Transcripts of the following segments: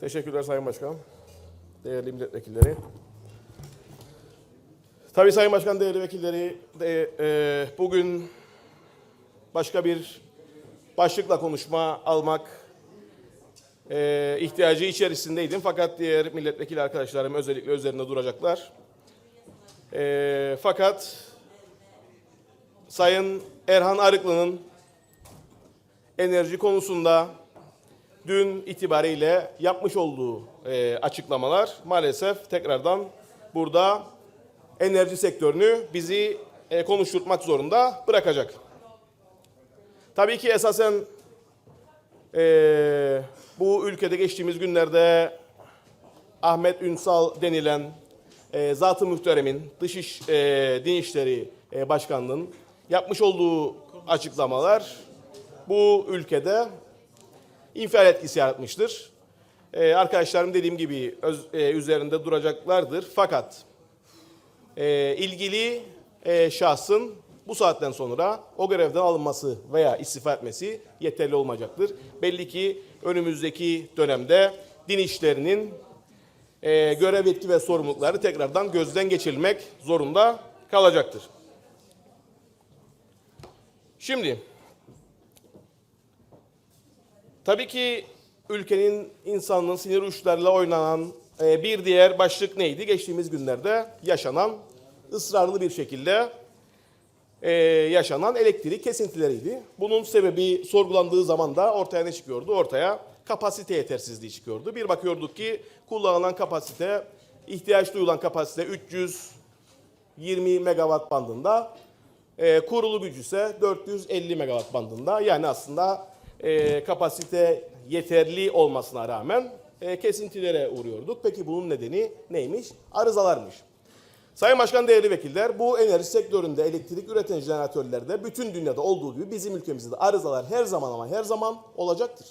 Teşekkürler Sayın Başkan. Değerli milletvekilleri. Tabii Sayın Başkan, değerli vekilleri, de, e, bugün başka bir başlıkla konuşma almak e, ihtiyacı içerisindeydim. Fakat diğer milletvekili arkadaşlarım özellikle üzerinde duracaklar. E, fakat Sayın Erhan Arıklı'nın enerji konusunda dün itibariyle yapmış olduğu e, açıklamalar maalesef tekrardan burada enerji sektörünü bizi e, konuşturmak zorunda bırakacak. Tabii ki esasen e, bu ülkede geçtiğimiz günlerde Ahmet Ünsal denilen e, zat-ı muhteremin Dışiş e, Din İşleri e, Başkanlığı'nın yapmış olduğu açıklamalar bu ülkede infial etkisi yaratmıştır. Ee, arkadaşlarım dediğim gibi öz- e, üzerinde duracaklardır. Fakat e, ilgili e, şahsın bu saatten sonra o görevden alınması veya istifa etmesi yeterli olmayacaktır. Belli ki önümüzdeki dönemde din işlerinin e, görev yetki ve sorumlulukları tekrardan gözden geçirilmek zorunda kalacaktır. Şimdi Tabii ki ülkenin insanlığın sinir uçlarıyla oynanan e, bir diğer başlık neydi? Geçtiğimiz günlerde yaşanan ısrarlı bir şekilde e, yaşanan elektrik kesintileriydi. Bunun sebebi sorgulandığı zaman da ortaya ne çıkıyordu? Ortaya kapasite yetersizliği çıkıyordu. Bir bakıyorduk ki kullanılan kapasite, ihtiyaç duyulan kapasite 320 megawatt bandında, e, kurulu gücü ise 450 megawatt bandında. Yani aslında e, kapasite yeterli olmasına rağmen e, kesintilere uğruyorduk. Peki bunun nedeni neymiş? Arızalarmış. Sayın Başkan, değerli vekiller, bu enerji sektöründe elektrik üreten jeneratörlerde bütün dünyada olduğu gibi bizim ülkemizde de arızalar her zaman ama her zaman olacaktır.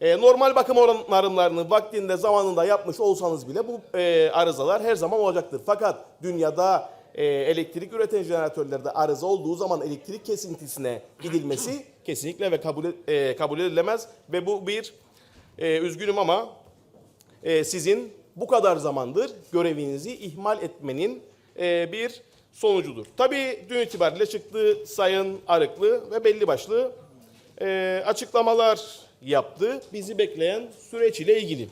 E, normal bakım onarımlarını vaktinde zamanında yapmış olsanız bile bu e, arızalar her zaman olacaktır. Fakat dünyada e, elektrik üreten jeneratörlerde arıza olduğu zaman elektrik kesintisine gidilmesi kesinlikle ve kabul, e, kabul edilemez. Ve bu bir, e, üzgünüm ama e, sizin bu kadar zamandır görevinizi ihmal etmenin e, bir sonucudur. Tabii dün itibariyle çıktı Sayın Arıklı ve belli başlı e, açıklamalar yaptı. Bizi bekleyen süreç ile ilgili.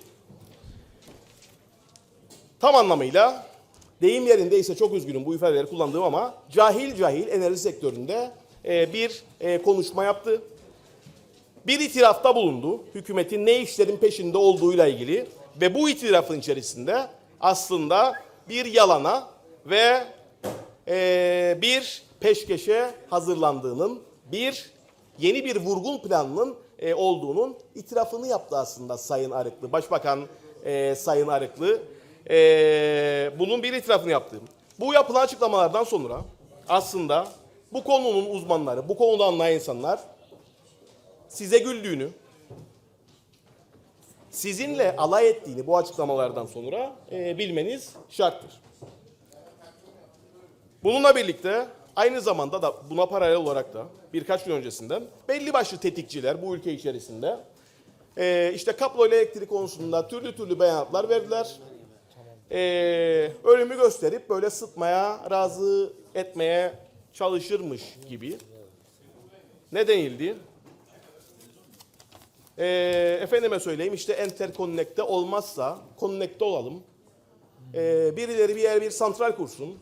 Tam anlamıyla deyim yerindeyse çok üzgünüm bu ifadeleri kullandığım ama cahil cahil enerji sektöründe bir e, konuşma yaptı. Bir itirafta bulundu. Hükümetin ne işlerin peşinde olduğuyla ilgili ve bu itirafın içerisinde aslında bir yalana ve e, bir peşkeşe hazırlandığının, bir yeni bir vurgun planının e, olduğunun itirafını yaptı aslında Sayın Arıklı. Başbakan e, Sayın Arıklı e, bunun bir itirafını yaptı. Bu yapılan açıklamalardan sonra aslında bu konunun uzmanları, bu konuda anlayan insanlar size güldüğünü, sizinle alay ettiğini bu açıklamalardan sonra e, bilmeniz şarttır. Bununla birlikte aynı zamanda da buna paralel olarak da birkaç gün öncesinden belli başlı tetikçiler bu ülke içerisinde e, işte kablo ile elektrik konusunda türlü türlü beyanatlar verdiler. E, ölümü gösterip böyle sıtmaya, razı etmeye çalışırmış gibi. Ne denildi? E, efendime söyleyeyim işte Enterconnect'te olmazsa Connect'te olalım. E, birileri bir yer bir santral kursun.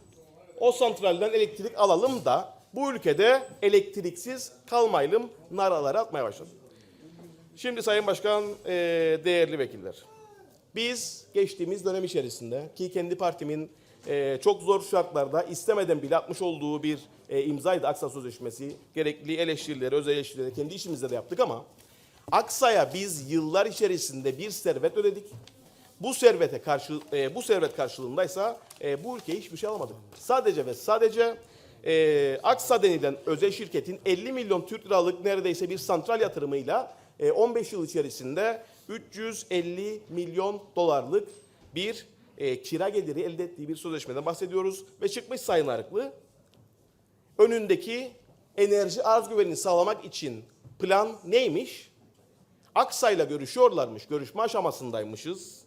O santralden elektrik alalım da bu ülkede elektriksiz kalmayalım naraları atmaya başladı. Şimdi Sayın Başkan, e, değerli vekiller. Biz geçtiğimiz dönem içerisinde ki kendi partimin e, çok zor şartlarda istemeden bile atmış olduğu bir e, imzaydı Aksa Sözleşmesi. Gerekli eleştirileri, öz eleştirileri kendi işimizde de yaptık ama Aksa'ya biz yıllar içerisinde bir servet ödedik. Bu servete karşı e, bu servet karşılığındaysa e, bu ülkeye hiçbir şey alamadık. Sadece ve sadece e, Aksa denilen özel şirketin 50 milyon Türk liralık neredeyse bir santral yatırımıyla e, 15 yıl içerisinde 350 milyon dolarlık bir e, kira geliri elde ettiği bir sözleşmeden bahsediyoruz ve çıkmış Sayın Arıklı önündeki enerji arz güvenini sağlamak için plan neymiş? Aksa'yla görüşüyorlarmış. Görüşme aşamasındaymışız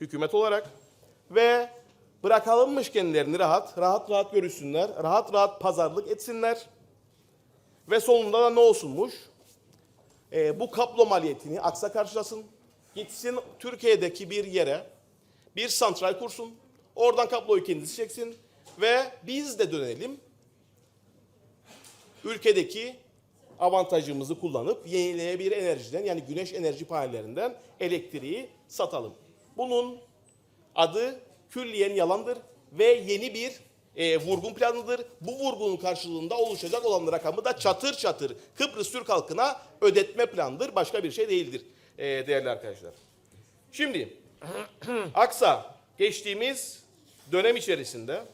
hükümet olarak. Ve bırakalımmış kendilerini rahat, rahat rahat görüşsünler, rahat rahat pazarlık etsinler. Ve sonunda da ne olsunmuş? Ee, bu kaplo maliyetini Aksa karşılasın. Gitsin Türkiye'deki bir yere bir santral kursun. Oradan kabloyu kendisi çeksin. Ve biz de dönelim. Ülkedeki avantajımızı kullanıp yenilenebilir enerjiden yani güneş enerji panellerinden elektriği satalım. Bunun adı külliyen yalandır ve yeni bir e, vurgun planıdır. Bu vurgunun karşılığında oluşacak olan rakamı da çatır çatır Kıbrıs Türk halkına ödetme planıdır. Başka bir şey değildir e, değerli arkadaşlar. Şimdi Aksa geçtiğimiz dönem içerisinde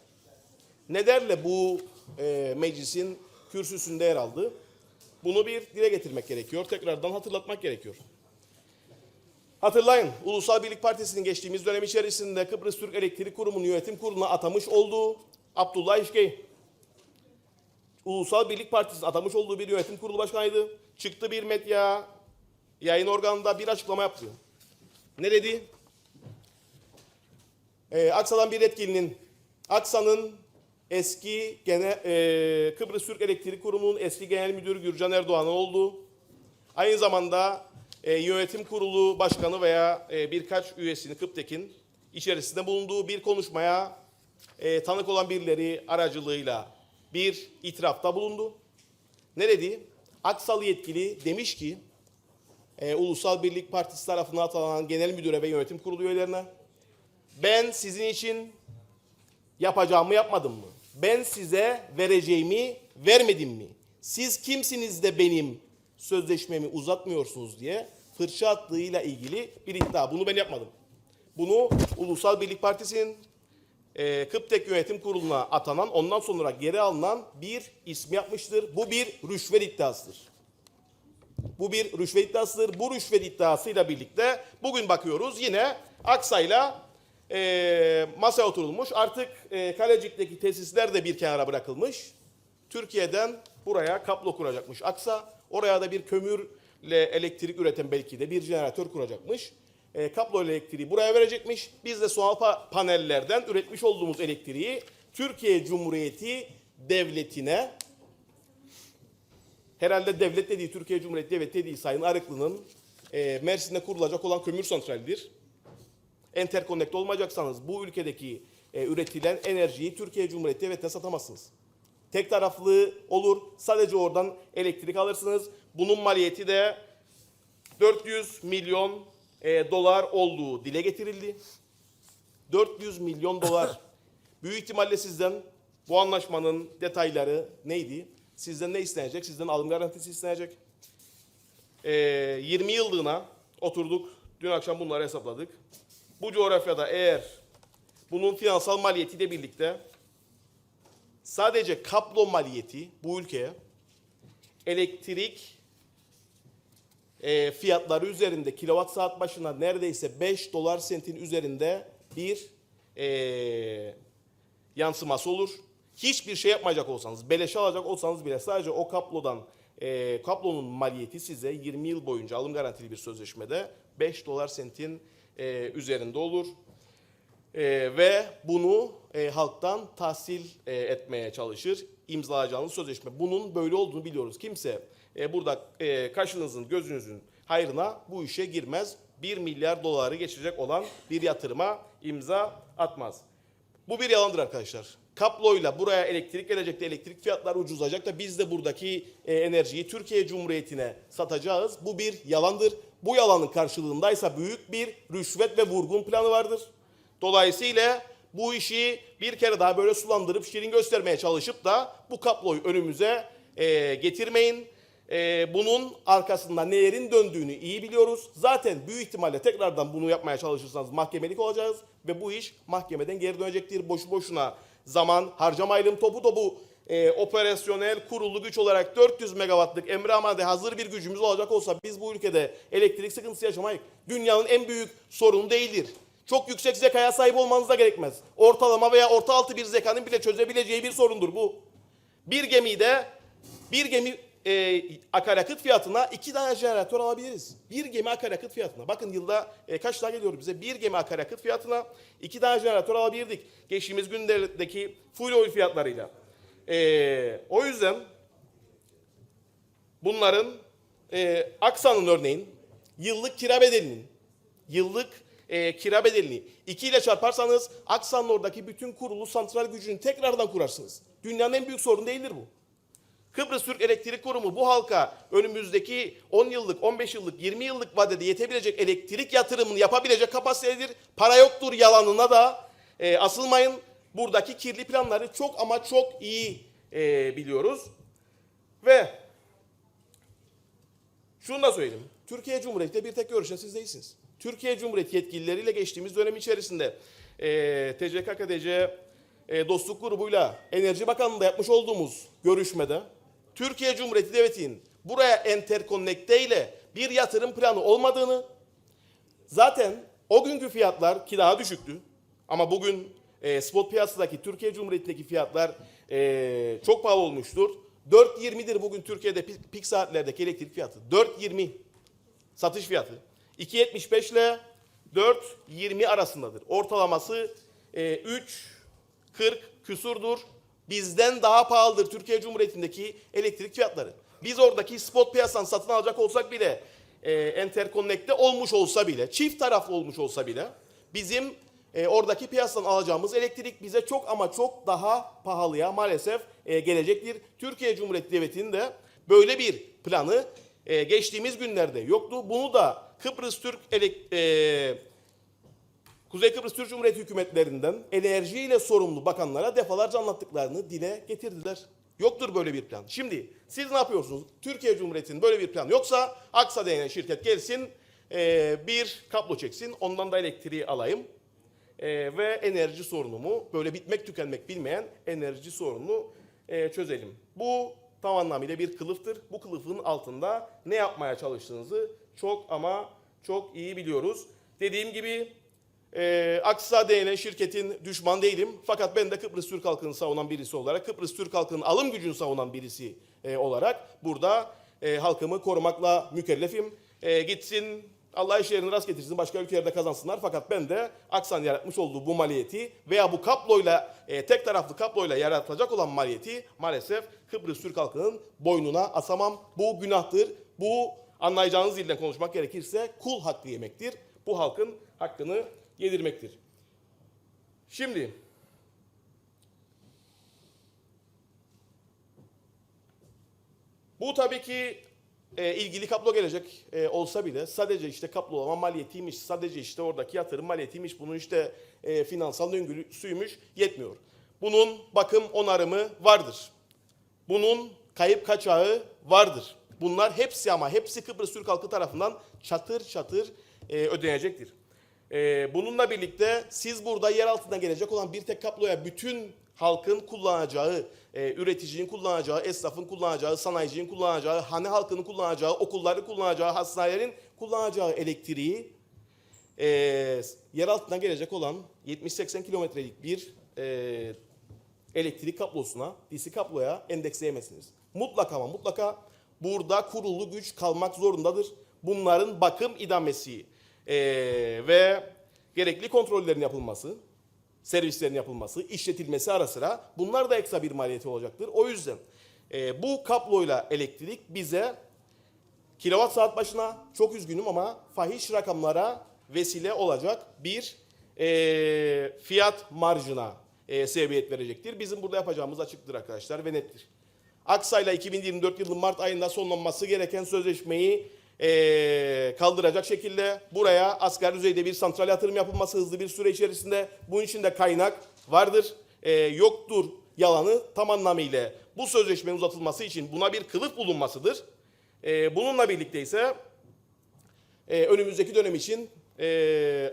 nelerle bu e, meclisin kürsüsünde yer aldı? Bunu bir dile getirmek gerekiyor. Tekrardan hatırlatmak gerekiyor. Hatırlayın, Ulusal Birlik Partisi'nin geçtiğimiz dönem içerisinde Kıbrıs Türk Elektrik Kurumu'nun yönetim kuruluna atamış olduğu Abdullah İşkey, Ulusal Birlik Partisi'nin atamış olduğu bir yönetim kurulu başkanıydı. Çıktı bir medya yayın organında bir açıklama yaptı. Ne dedi? Ee, Aksa'dan bir yetkilinin, Aksa'nın eski gene, e, Kıbrıs Türk Elektrik Kurumu'nun eski genel müdürü Gürcan Erdoğan'ın olduğu, aynı zamanda e, yönetim kurulu başkanı veya e, birkaç üyesini Kıptek'in içerisinde bulunduğu bir konuşmaya e, tanık olan birileri aracılığıyla bir itirafta bulundu. Ne dedi? Aksalı yetkili demiş ki e, Ulusal Birlik Partisi tarafından atanan genel müdüre ve yönetim kurulu üyelerine ben sizin için yapacağımı yapmadım mı? Ben size vereceğimi vermedim mi? Siz kimsiniz de benim sözleşmemi uzatmıyorsunuz diye fırça attığıyla ilgili bir iddia. Bunu ben yapmadım. Bunu Ulusal Birlik Partisi'nin e, Kıptek Yönetim Kurulu'na atanan ondan sonra geri alınan bir ismi yapmıştır. Bu bir rüşvet iddiasıdır. Bu bir rüşvet iddiasıdır. Bu rüşvet iddiasıyla birlikte bugün bakıyoruz yine Aksa'yla e, masaya oturulmuş. Artık e, Kalecik'teki tesisler de bir kenara bırakılmış. Türkiye'den buraya kablo kuracakmış Aksa. Oraya da bir kömürle elektrik üreten belki de bir jeneratör kuracakmış. E, kablo elektriği buraya verecekmiş. Biz de soğan pa- panellerden üretmiş olduğumuz elektriği Türkiye Cumhuriyeti Devleti'ne herhalde devlet dediği Türkiye Cumhuriyeti Devleti dediği Sayın Arıklı'nın e, Mersin'de kurulacak olan kömür santralidir. Enterkonnekt olmayacaksanız bu ülkedeki e, üretilen enerjiyi Türkiye Cumhuriyeti Devleti'ne satamazsınız. Tek taraflı olur. Sadece oradan elektrik alırsınız. Bunun maliyeti de 400 milyon e, dolar olduğu dile getirildi. 400 milyon dolar. Büyük ihtimalle sizden bu anlaşmanın detayları neydi? Sizden ne istenecek? Sizden alım garantisi istenecek. E, 20 yıllığına oturduk. Dün akşam bunları hesapladık. Bu coğrafyada eğer bunun finansal maliyetiyle birlikte sadece kablo maliyeti bu ülkeye elektrik e, fiyatları üzerinde kilowatt saat başına neredeyse 5 dolar sentin üzerinde bir e, yansıması olur. Hiçbir şey yapmayacak olsanız, beleşe alacak olsanız bile sadece o kablodan e, kablonun maliyeti size 20 yıl boyunca alım garantili bir sözleşmede 5 dolar sentin e, üzerinde olur. E, ve bunu e, halktan tahsil e, etmeye çalışır. İmzalayacağınız sözleşme. Bunun böyle olduğunu biliyoruz. Kimse e, burada e, kaşınızın, gözünüzün hayrına bu işe girmez. 1 milyar doları geçecek olan bir yatırıma imza atmaz. Bu bir yalandır arkadaşlar. Kaployla buraya elektrik gelecekte elektrik fiyatları ucuzlayacak da biz de buradaki e, enerjiyi Türkiye Cumhuriyeti'ne satacağız. Bu bir yalandır. Bu yalanın karşılığındaysa büyük bir rüşvet ve vurgun planı vardır. Dolayısıyla bu işi bir kere daha böyle sulandırıp şirin göstermeye çalışıp da bu kaployu önümüze e, getirmeyin. E, bunun arkasında nelerin döndüğünü iyi biliyoruz. Zaten büyük ihtimalle tekrardan bunu yapmaya çalışırsanız mahkemelik olacağız ve bu iş mahkemeden geri dönecektir. Boşu boşuna zaman harcamayalım topu topu e, operasyonel kurulu güç olarak 400 megawattlık emre amade hazır bir gücümüz olacak olsa biz bu ülkede elektrik sıkıntısı yaşamayız. Dünyanın en büyük sorunu değildir. Çok yüksek zekaya sahip olmanız da gerekmez. Ortalama veya orta altı bir zekanın bile çözebileceği bir sorundur bu. Bir gemide bir gemi e, akaryakıt fiyatına iki tane jeneratör alabiliriz. Bir gemi akaryakıt fiyatına. Bakın yılda e, kaç lira geliyor bize? Bir gemi akaryakıt fiyatına iki tane jeneratör alabilirdik. Geçtiğimiz günlerdeki fuel oil fiyatlarıyla. E, o yüzden bunların e, Aksa'nın örneğin yıllık kira bedelinin yıllık e, kira bedelini 2 ile çarparsanız Aksa'nın oradaki bütün kurulu santral gücünü tekrardan kurarsınız. Dünyanın en büyük sorunu değildir bu. Kıbrıs Türk Elektrik Kurumu bu halka önümüzdeki 10 yıllık, 15 yıllık, 20 yıllık vadede yetebilecek elektrik yatırımını yapabilecek kapasitedir. Para yoktur yalanına da e, asılmayın. Buradaki kirli planları çok ama çok iyi e, biliyoruz. Ve şunu da söyleyeyim. Türkiye Cumhuriyeti'de bir tek görüşen siz değilsiniz. Türkiye Cumhuriyeti yetkilileriyle geçtiğimiz dönem içerisinde e, TCKKTC e, dostluk grubuyla Enerji Bakanlığı'nda yapmış olduğumuz görüşmede Türkiye Cumhuriyeti Devleti'nin buraya enterkonnekte ile bir yatırım planı olmadığını zaten o günkü fiyatlar ki daha düşüktü ama bugün e, spot piyasadaki Türkiye Cumhuriyeti'ndeki fiyatlar e, çok pahalı olmuştur. 4.20'dir bugün Türkiye'de pik, saatlerdeki elektrik fiyatı. 4.20 satış fiyatı. 2.75 ile 4.20 arasındadır. Ortalaması e, 3.40 küsurdur. Bizden daha pahalıdır Türkiye Cumhuriyeti'ndeki elektrik fiyatları. Biz oradaki spot piyasadan satın alacak olsak bile, e, enterkonnekte olmuş olsa bile, çift taraflı olmuş olsa bile bizim e, oradaki piyasadan alacağımız elektrik bize çok ama çok daha pahalıya maalesef e, gelecektir. Türkiye Cumhuriyeti Devleti'nin de böyle bir planı e, geçtiğimiz günlerde yoktu. Bunu da Kıbrıs Türk Elek, e, Kuzey Kıbrıs Türk Cumhuriyeti hükümetlerinden enerjiyle sorumlu bakanlara defalarca anlattıklarını dile getirdiler. Yoktur böyle bir plan. Şimdi siz ne yapıyorsunuz? Türkiye Cumhuriyeti'nin böyle bir planı yoksa Aksa denen şirket gelsin e, bir kablo çeksin ondan da elektriği alayım e, ve enerji sorunumu böyle bitmek tükenmek bilmeyen enerji sorununu e, çözelim. Bu tam anlamıyla bir kılıftır. Bu kılıfın altında ne yapmaya çalıştığınızı çok ama çok iyi biliyoruz. Dediğim gibi e, Aksa denen şirketin düşman değilim. Fakat ben de Kıbrıs Türk halkını savunan birisi olarak, Kıbrıs Türk halkının alım gücünü savunan birisi e, olarak burada e, halkımı korumakla mükellefim. E, gitsin Allah işlerini rast getirsin, başka ülkelerde kazansınlar. Fakat ben de Aksan yaratmış olduğu bu maliyeti veya bu kaployla, e, tek taraflı kaployla yaratılacak olan maliyeti maalesef Kıbrıs Türk halkının boynuna asamam. Bu günahtır. Bu anlayacağınız dilden konuşmak gerekirse kul hakkı yemektir. Bu halkın hakkını yedirmektir. Şimdi bu tabii ki e, ilgili kablo gelecek e, olsa bile sadece işte kablolama maliyetiymiş, sadece işte oradaki yatırım maliyetiymiş, bunun işte e, finansal döngüsüymüş yetmiyor. Bunun bakım onarımı vardır. Bunun kayıp kaçağı vardır. Bunlar hepsi ama hepsi Kıbrıs Türk halkı tarafından çatır çatır e, ödenecektir. E, bununla birlikte siz burada yer altından gelecek olan bir tek kabloya bütün halkın kullanacağı, e, üreticinin kullanacağı, esnafın kullanacağı, sanayicinin kullanacağı, hane halkının kullanacağı, okulların kullanacağı, hastanelerin kullanacağı elektriği e, yer altından gelecek olan 70-80 kilometrelik bir e, elektrik kablosuna, DC kabloya endeksleyemezsiniz. Mutlaka ama mutlaka burada kurulu güç kalmak zorundadır. Bunların bakım idamesi e, ve gerekli kontrollerin yapılması, servislerin yapılması, işletilmesi ara sıra bunlar da ekstra bir maliyeti olacaktır. O yüzden e, bu kabloyla elektrik bize kilowatt saat başına çok üzgünüm ama fahiş rakamlara vesile olacak bir e, fiyat marjına e, sebebiyet verecektir. Bizim burada yapacağımız açıktır arkadaşlar ve nettir. Aksa'yla 2024 yılı Mart ayında sonlanması gereken sözleşmeyi e, kaldıracak şekilde buraya asgari düzeyde bir santral yatırım yapılması hızlı bir süre içerisinde bunun için de kaynak vardır. E, yoktur yalanı tam anlamıyla bu sözleşmenin uzatılması için buna bir kılıf bulunmasıdır. E, bununla birlikte ise önümüzdeki dönem için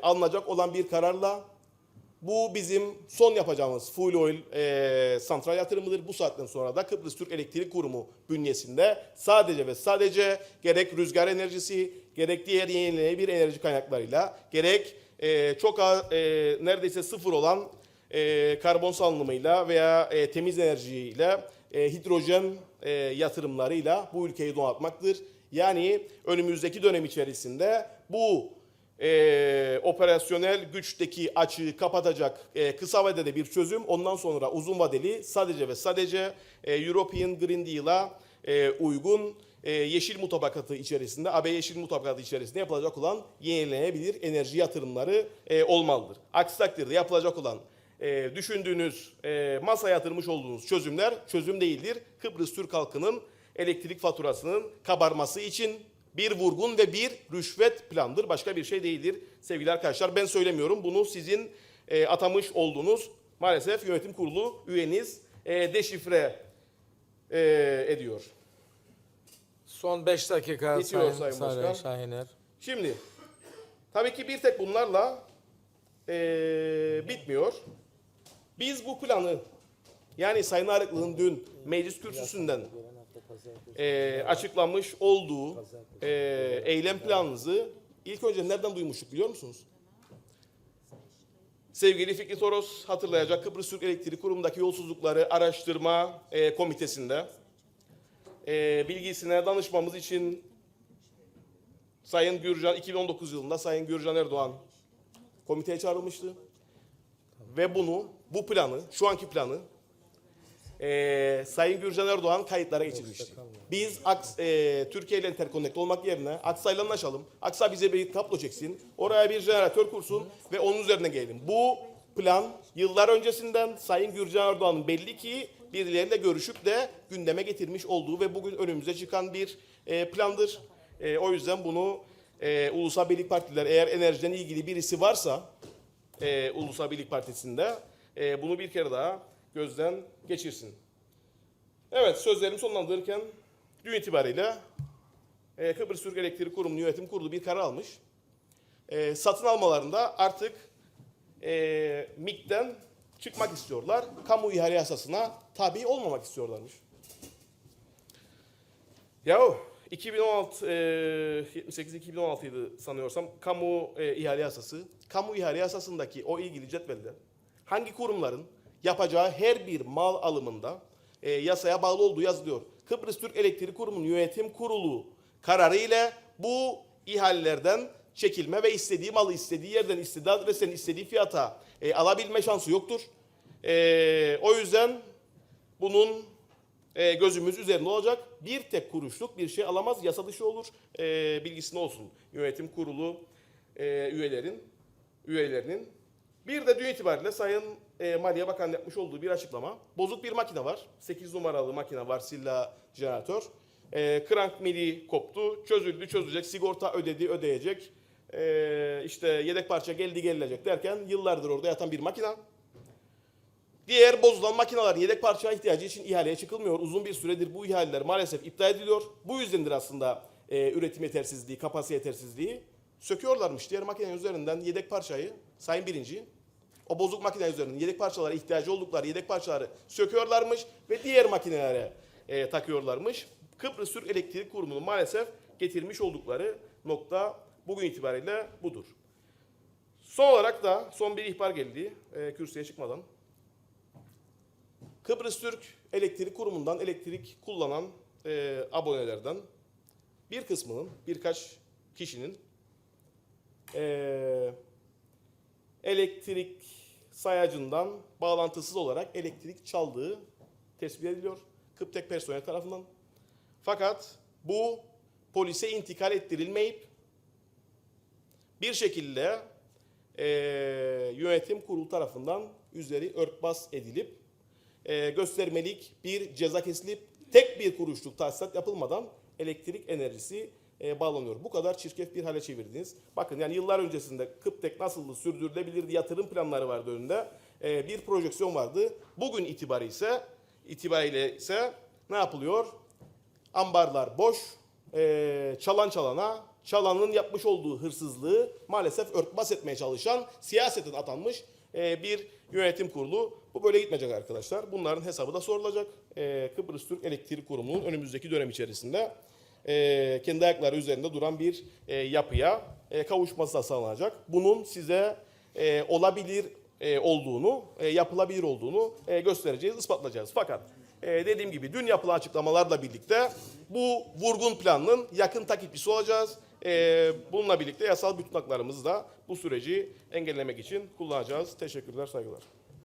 alınacak olan bir kararla bu bizim son yapacağımız fuel oil e, santral yatırımıdır. Bu saatten sonra da Kıbrıs Türk Elektrik Kurumu bünyesinde sadece ve sadece gerek rüzgar enerjisi, gerek diğer yenilenebilir enerji kaynaklarıyla, gerek e, çok az, e, neredeyse sıfır olan e, karbon salınımıyla veya e, temiz enerjiyle e, hidrojen e, yatırımlarıyla bu ülkeyi donatmaktır. Yani önümüzdeki dönem içerisinde bu e, operasyonel güçteki açığı kapatacak e, kısa vadede bir çözüm. Ondan sonra uzun vadeli sadece ve sadece e, European Green Deal'a e, uygun e, yeşil mutabakatı içerisinde, AB yeşil mutabakatı içerisinde yapılacak olan yenilenebilir enerji yatırımları e, olmalıdır. Aksi takdirde yapılacak olan e, düşündüğünüz, e, masaya yatırmış olduğunuz çözümler çözüm değildir. Kıbrıs Türk halkının elektrik faturasının kabarması için bir vurgun ve bir rüşvet plandır. Başka bir şey değildir sevgili arkadaşlar. Ben söylemiyorum. Bunu sizin e, atamış olduğunuz maalesef yönetim kurulu üyeniz e, deşifre e, ediyor. Son 5 dakika Bitiyor Sayın, Sayın Başkan. Şahiner. Şimdi tabii ki bir tek bunlarla eee, bitmiyor. Biz bu planı yani Sayın Arıklı'nın dün meclis kürsüsünden eee, açıklamış olduğu eee, eylem planınızı ilk önce nereden duymuştuk biliyor musunuz? Sevgili Fikri Toros hatırlayacak Kıbrıs Türk Elektrik Kurumu'ndaki yolsuzlukları araştırma eee, komitesinde eee, bilgisine danışmamız için Sayın Gürcan 2019 yılında Sayın Gürcan Erdoğan komiteye çağrılmıştı. Ve bunu, bu planı, şu anki planı eee, Sayın Gürcan Erdoğan kayıtlara geçirmişti. Biz Aks, eee, Türkiye ile interconnect olmak yerine Aksa'yla anlaşalım. Aksa bize bir kablo çeksin. Oraya bir jeneratör kursun ve onun üzerine gelelim. Bu plan yıllar öncesinden Sayın Gürcan Erdoğan'ın belli ki birileriyle görüşüp de gündeme getirmiş olduğu ve bugün önümüze çıkan bir eee, plandır. E, o yüzden bunu e, Ulusal Birlik Partiler eğer enerjiden ilgili birisi varsa e, Ulusal Birlik Partisi'nde e, bunu bir kere daha gözden geçirsin. Evet sözlerimi sonlandırırken dün itibariyle e, Kıbrıs Türk Elektrik Kurumu Yönetim Kurulu bir karar almış. E, satın almalarında artık e, MİK'ten çıkmak istiyorlar. Kamu ihale yasasına tabi olmamak istiyorlarmış. Yahu 2016 e, 78 2016 ydı sanıyorsam kamu e, ihale yasası. Kamu ihale yasasındaki o ilgili cetvelde hangi kurumların yapacağı her bir mal alımında e, yasaya bağlı olduğu yazılıyor. Kıbrıs Türk Elektrik Kurumu'nun yönetim kurulu kararı ile bu ihalelerden çekilme ve istediği malı istediği yerden istediği adresten istediği fiyata e, alabilme şansı yoktur. E, o yüzden bunun e, gözümüz üzerinde olacak. Bir tek kuruşluk bir şey alamaz, yasa dışı olur. E, bilgisinde olsun yönetim kurulu e, üyelerin, üyelerinin. Bir de dün itibariyle Sayın e, Maliye Bakanı yapmış olduğu bir açıklama. Bozuk bir makine var. 8 numaralı makine var, Silla jeneratör. E, krank mili koptu, çözüldü, çözülecek, sigorta ödedi, ödeyecek. E, işte yedek parça geldi, gelecek derken yıllardır orada yatan bir makine. Diğer bozulan makineler yedek parça ihtiyacı için ihaleye çıkılmıyor. Uzun bir süredir bu ihaleler maalesef iptal ediliyor. Bu yüzdendir aslında e, üretim yetersizliği, kapasite yetersizliği. Söküyorlarmış diğer makinenin üzerinden yedek parçayı, sayın birinci. O bozuk makine üzerinden yedek parçalara ihtiyacı oldukları yedek parçaları söküyorlarmış ve diğer makinelere e, takıyorlarmış. Kıbrıs Türk Elektrik Kurumu'nun maalesef getirmiş oldukları nokta bugün itibariyle budur. Son olarak da son bir ihbar geldi e, kürsüye çıkmadan. Kıbrıs Türk Elektrik Kurumu'ndan elektrik kullanan e, abonelerden bir kısmının, birkaç kişinin e, elektrik sayacından bağlantısız olarak elektrik çaldığı tespit ediliyor Kıptek personel tarafından. Fakat bu polise intikal ettirilmeyip bir şekilde e, yönetim kurulu tarafından üzeri örtbas edilip e, göstermelik bir ceza kesilip tek bir kuruşluk tahsisat yapılmadan elektrik enerjisi e, bağlanıyor. Bu kadar çirkef bir hale çevirdiniz. Bakın yani yıllar öncesinde Kıptek nasıl sürdürülebilirdi yatırım planları vardı önünde. E, bir projeksiyon vardı. Bugün itibariyle ise itibariyle ise ne yapılıyor? Ambarlar boş, e, çalan çalana, çalanın yapmış olduğu hırsızlığı maalesef örtbas etmeye çalışan siyasetin atanmış e, bir yönetim kurulu. Bu böyle gitmeyecek arkadaşlar. Bunların hesabı da sorulacak. E, Kıbrıs Türk Elektrik Kurumu'nun önümüzdeki dönem içerisinde e, kendi ayakları üzerinde duran bir e, yapıya e, kavuşması da sağlanacak. Bunun size e, olabilir e, olduğunu, e, yapılabilir olduğunu e, göstereceğiz, ispatlayacağız. Fakat e, dediğim gibi dün yapılan açıklamalarla birlikte bu vurgun planının yakın takipçisi olacağız. E, bununla birlikte yasal bütün haklarımızı da bu süreci engellemek için kullanacağız. Teşekkürler, saygılar.